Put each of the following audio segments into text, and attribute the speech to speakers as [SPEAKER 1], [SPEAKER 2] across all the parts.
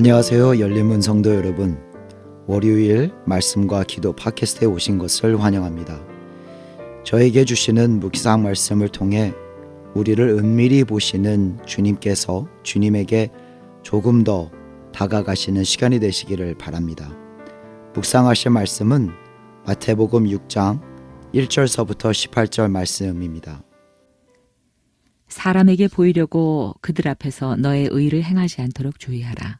[SPEAKER 1] 안녕하세요. 열린문 성도 여러분. 월요일 말씀과 기도 팟캐스트에 오신 것을 환영합니다. 저에게 주시는 묵상 말씀을 통해 우리를 은밀히 보시는 주님께서 주님에게 조금 더 다가가시는 시간이 되시기를 바랍니다. 묵상하실 말씀은 마태복음 6장 1절서부터 18절 말씀입니다.
[SPEAKER 2] 사람에게 보이려고 그들 앞에서 너의 의를 행하지 않도록 주의하라.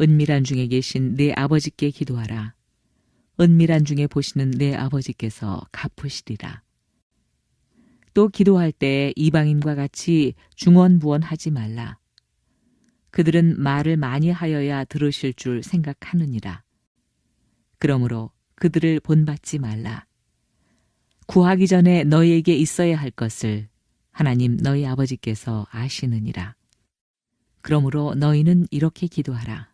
[SPEAKER 2] 은밀한 중에 계신 내 아버지께 기도하라. 은밀한 중에 보시는 내 아버지께서 갚으시리라. 또 기도할 때 이방인과 같이 중언부언하지 말라. 그들은 말을 많이 하여야 들으실 줄 생각하느니라. 그러므로 그들을 본받지 말라. 구하기 전에 너희에게 있어야 할 것을 하나님 너희 아버지께서 아시느니라. 그러므로 너희는 이렇게 기도하라.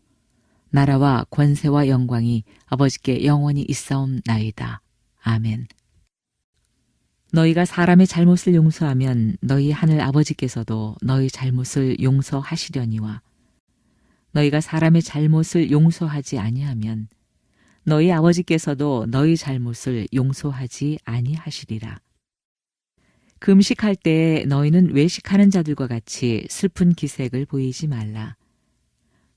[SPEAKER 2] 나라와 권세와 영광이 아버지께 영원히 있사옵나이다. 아멘. 너희가 사람의 잘못을 용서하면 너희 하늘 아버지께서도 너희 잘못을 용서하시려니와 너희가 사람의 잘못을 용서하지 아니하면 너희 아버지께서도 너희 잘못을 용서하지 아니하시리라. 금식할 때 너희는 외식하는 자들과 같이 슬픈 기색을 보이지 말라.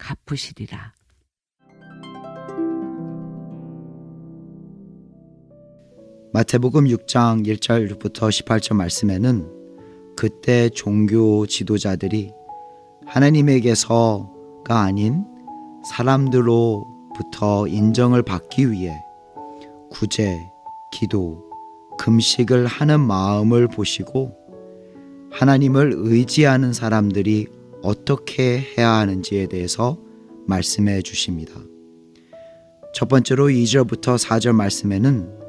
[SPEAKER 2] 갚으시리라.
[SPEAKER 1] 마태복음 6장 1절부터 18절 말씀에는 그때 종교 지도자들이 하나님에게서가 아닌 사람들로부터 인정을 받기 위해 구제, 기도, 금식을 하는 마음을 보시고 하나님을 의지하는 사람들이 어떻게 해야 하는지에 대해서 말씀해 주십니다. 첫 번째로 2절부터 4절 말씀에는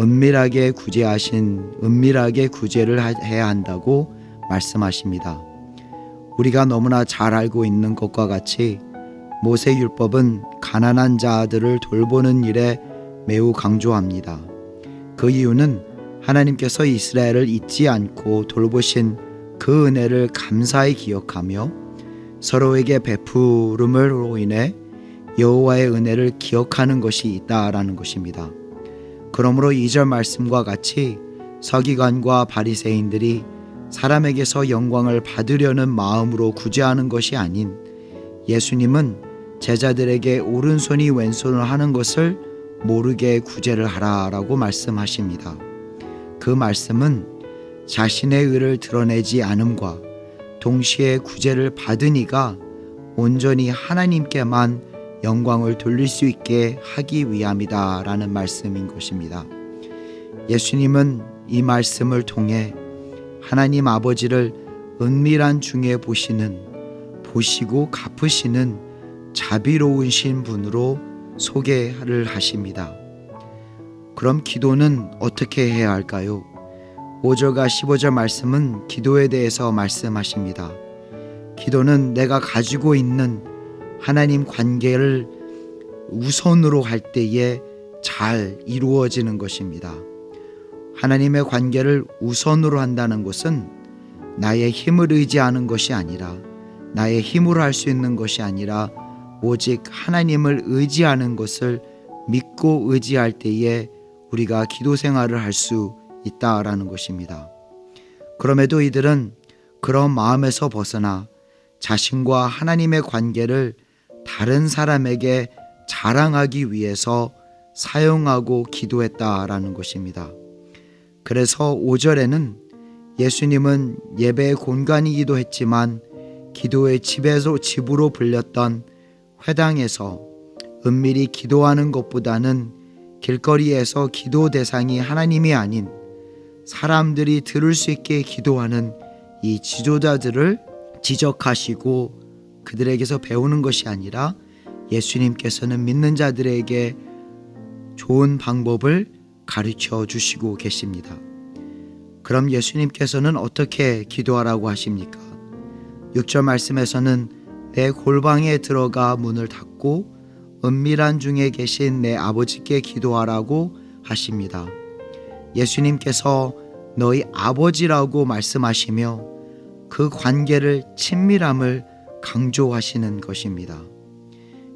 [SPEAKER 1] 은밀하게 구제하신 은밀하게 구제를 해야 한다고 말씀하십니다. 우리가 너무나 잘 알고 있는 것과 같이 모세 율법은 가난한 자들을 돌보는 일에 매우 강조합니다. 그 이유는 하나님께서 이스라엘을 잊지 않고 돌보신 그 은혜를 감사히 기억하며 서로에게 베푸름으로 인해 여호와의 은혜를 기억하는 것이 있다라는 것입니다. 그러므로 2절 말씀과 같이 서기관과 바리새인들이 사람에게서 영광을 받으려는 마음으로 구제하는 것이 아닌 예수님은 제자들에게 오른손이 왼손을 하는 것을 모르게 구제를 하라라고 말씀하십니다. 그 말씀은 자신의 의를 드러내지 않음과 동시에 구제를 받으니가 온전히 하나님께만 영광을 돌릴 수 있게 하기 위함이다 라는 말씀인 것입니다. 예수님은 이 말씀을 통해 하나님 아버지를 은밀한 중에 보시는 보시고 갚으시는 자비로우신 분으로 소개를 하십니다. 그럼 기도는 어떻게 해야 할까요? 5절과 15절 말씀은 기도에 대해서 말씀하십니다. 기도는 내가 가지고 있는 하나님 관계를 우선으로 할 때에 잘 이루어지는 것입니다. 하나님의 관계를 우선으로 한다는 것은 나의 힘을 의지하는 것이 아니라 나의 힘으로 할 수 있는 것이 아니라 오직 하나님을 의지하는 것을 믿고 의지할 때에 우리가 기도 생활을 할수 있다라는 것입니다. 그럼에도 이들은 그런 마음에서 벗어나 자신과 하나님의 관계를 다른 사람에게 자랑하기 위해서 사용하고 기도했다라는 것입니다. 그래서 5절에는 예수님은 예배의 공간이기도 했지만 기도의 집에서 집으로 불렸던 회당에서 은밀히 기도하는 것보다는 길거리에서 기도 대상이 하나님이 아닌 사람들이 들을 수 있게 기도하는 이 지도자들을 지적하시고 그들에게서 배우는 것이 아니라 예수님께서는 믿는 자들에게 좋은 방법을 가르쳐 주시고 계십니다. 그럼 예수님께서는 어떻게 기도하라고 하십니까? 6절 말씀에서는 내 골방에 들어가 문을 닫고 은밀한 중에 계신 내 아버지께 기도하라고 하십니다. 예수님께서 너희 아버지라고 말씀하시며 그 관계를 친밀함을 강조하시는 것입니다.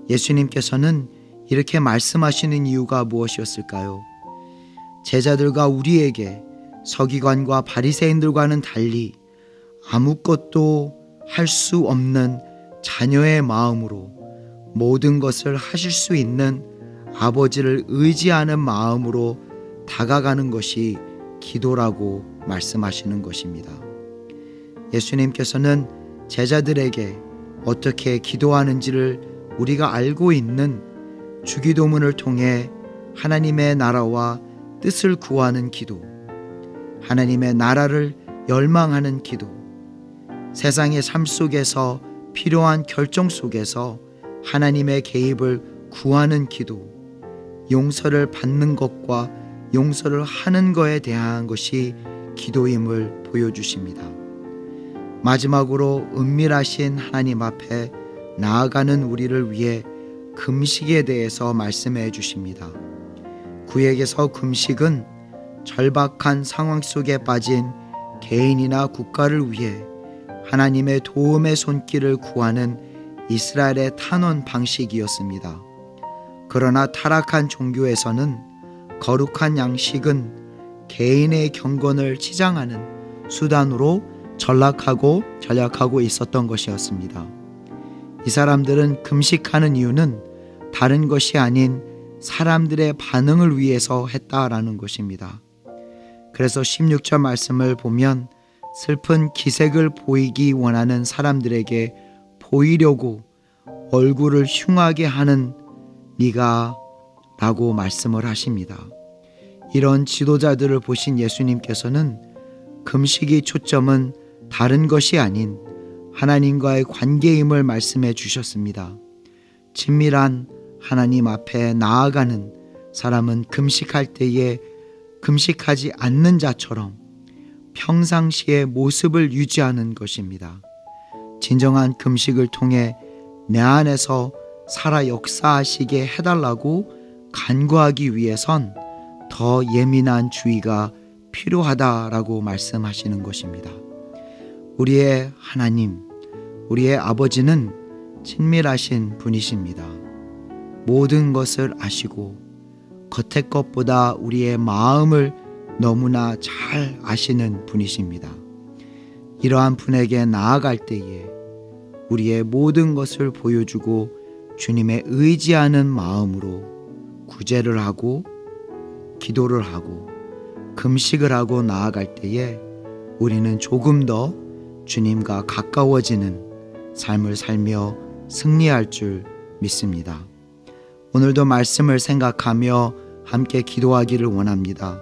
[SPEAKER 1] 예수님께서는 이렇게 말씀하시는 이유가 무엇이었을까요? 제자들과 우리에게 서기관과 바리새인들과는 달리 아무것도 할 수 없는 자녀의 마음으로 모든 것을 하실 수 있는 아버지를 의지하는 마음으로 다가가는 것이 기도라고 말씀하시는 것입니다. 예수님께서는 제자들에게 어떻게 기도하는지를 우리가 알고 있는 주기도문을 통해 하나님의 나라와 뜻을 구하는 기도, 하나님의 나라를 열망하는 기도, 세상의 삶 속에서 필요한 결정 속에서 하나님의 개입을 구하는 기도, 용서를 받는 것과 용서를 하는 것에 대한 것이 기도임을 보여주십니다. 마지막으로 은밀하신 하나님 앞에 나아가는 우리를 위해 금식에 대해서 말씀해 주십니다. 구에게서 금식은 절박한 상황 속에 빠진 개인이나 국가를 위해 하나님의 도움의 손길을 구하는 이스라엘의 탄원 방식이었습니다. 그러나 타락한 종교에서는 거룩한 양식은 개인의 경건을 치장하는 수단으로 전락하고 전략하고 있었던 것이었습니다. 이 사람들은 금식하는 이유는 다른 것이 아닌 사람들의 반응을 위해서 했다라는 것입니다. 그래서 16절 말씀을 보면 슬픈 기색을 보이기 원하는 사람들에게 보이려고 얼굴을 흉하게 하는 네가 라고 말씀을 하십니다. 이런 지도자들을 보신 예수님께서는 금식의 초점은 다른 것이 아닌 하나님과의 관계임을 말씀해 주셨습니다. 친밀한 하나님 앞에 나아가는 사람은 금식할 때에 금식하지 않는 자처럼 평상시의 모습을 유지하는 것입니다. 진정한 금식을 통해 내 안에서 살아 역사하시게 해달라고 간구하기 위해선 더 예민한 주의가 필요하다라고 말씀하시는 것입니다. 우리의 하나님, 우리의 아버지는 친밀하신 분이십니다. 모든 것을 아시고 겉의 것보다 우리의 마음을 너무나 잘 아시는 분이십니다. 이러한 분에게 나아갈 때에 우리의 모든 것을 보여주고 주님의 의지하는 마음으로 구제를 하고 기도를 하고 금식을 하고 나아갈 때에 우리는 조금 더 주님과 가까워지는 삶을 살며 승리할 줄 믿습니다. 오늘도 말씀을 생각하며 함께 기도하기를 원합니다.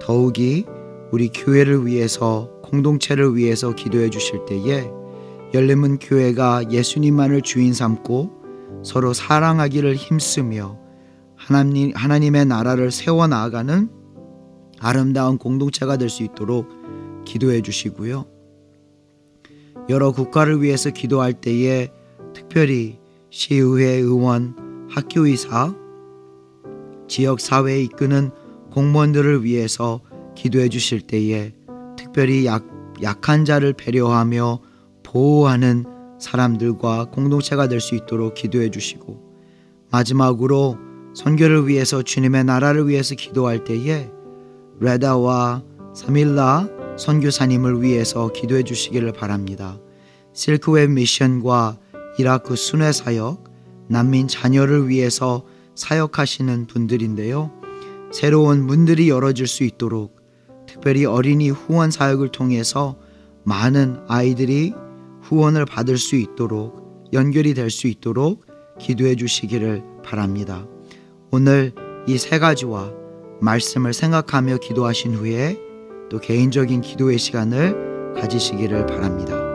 [SPEAKER 1] 더욱이 우리 교회를 위해서 공동체를 위해서 기도해 주실 때에 열림은 교회가 예수님만을 주인 삼고 서로 사랑하기를 힘쓰며 하나님, 하나님의 나라를 세워 나아가는 아름다운 공동체가 될 수 있도록 기도해 주시고요. 여러 국가를 위해서 기도할 때에 특별히 시의회 의원, 학교의사, 지역 사회에 이끄는 공무원들을 위해서 기도해 주실 때에 특별히 약, 약한 자를 배려하며 보호하는 사람들과 공동체가 될 수 있도록 기도해 주시고 마지막으로 선교를 위해서 주님의 나라를 위해서 기도할 때에 레다와 사밀라 선교사님을 위해서 기도해 주시기를 바랍니다. 실크웹 미션과 이라크 순회 사역, 난민 자녀를 위해서 사역하시는 분들인데요. 새로운 문들이 열어질 수 있도록 특별히 어린이 후원 사역을 통해서 많은 아이들이 후원을 받을 수 있도록 연결이 될 수 있도록 기도해 주시기를 바랍니다. 오늘 이 세 가지와 말씀을 생각하며 기도하신 후에 또 개인적인 기도의 시간을 가지시기를 바랍니다.